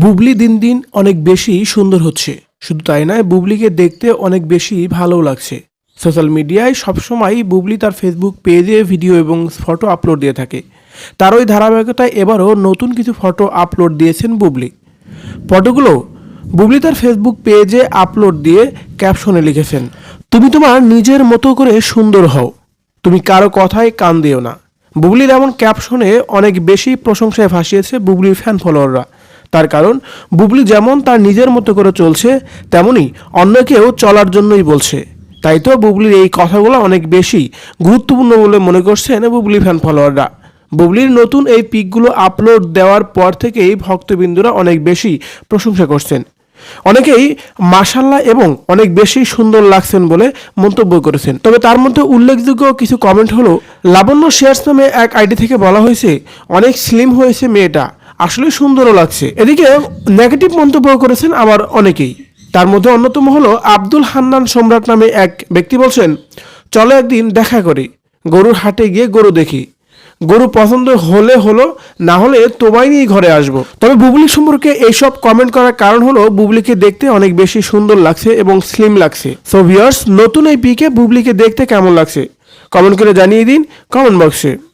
বুবলি দিন দিন অনেক বেশি সুন্দর হচ্ছে। শুধু তাই নয়, বুবলিকে দেখতে অনেক বেশি ভালো লাগছে। সোশ্যাল মিডিয়ায় সবসময় বুবলি তার ফেসবুক পেজে ভিডিও এবং ফটো আপলোড দিয়ে থাকে। তার ওই ধারাবাহিকতায় এবারও নতুন কিছু ফটো আপলোড দিয়েছেন বুবলি। ফটোগুলো বুবলি তার ফেসবুক পেজে আপলোড দিয়ে ক্যাপশনে লিখেছেন, তুমি তোমার নিজের মতো করে সুন্দর হও। তুমি কারও কথায় কান দিও না। বুবলির এমন ক্যাপশনে অনেক বেশি প্রশংসায় ভাসিয়েছে বুবলির ফ্যান ফলোয়াররা তার কারণ, বুবলি যেমন তার নিজের মতো করে চলছে, তেমনি অন্যকেও চলার জন্যই বলছে। তাই তো বুবলির এই কথাগুলো অনেক বেশি গুরুত্বপূর্ণ বলে মনে করছেন বুবলি ফ্যান ফলোয়াররা বুবলির নতুন এই পিকগুলো আপলোড দেওয়ার পর থেকেই ভক্তবিন্দুরা অনেক বেশি প্রশংসা করছেন। অনেকেই মাসাল্লাহ এবং অনেক বেশি সুন্দর লাগছেন বলে মন্তব্য করেছেন। তবে তার মধ্যে উল্লেখযোগ্য কিছু কমেন্ট হলো, লাবণ্য শেয়ার্স নামে এক আইডি থেকে বলা হয়েছে, অনেক স্লিম হয়েছে মেয়েটা। আসলে সুন্দরও লাগছে। এদিকে নেগেটিভ মন্তব্য করেছেন আবার অনেকেই। তার মধ্যে অন্যতম হলো আব্দুল হান্নান সম্রাট নামে এক ব্যক্তি বলছেন, চলো একদিন দেখা করি। গরুর হাটে গিয়ে গরু দেখি। গরু পছন্দ হলে হলো, না হলে তোমায় নিয়ে ঘরে আসব। তবে বুবলি সম্পর্কে এইসব কমেন্ট করার কারণ হলো, বুবলিকে দেখতে অনেক বেশি সুন্দর লাগছে এবং স্লিম লাগছে। সো ভিউয়ার্স নতুন এই পিকে বুবলিকে দেখতে কেমন লাগছে? কমেন্ট করে জানিয়ে দিন কমেন্ট বক্সে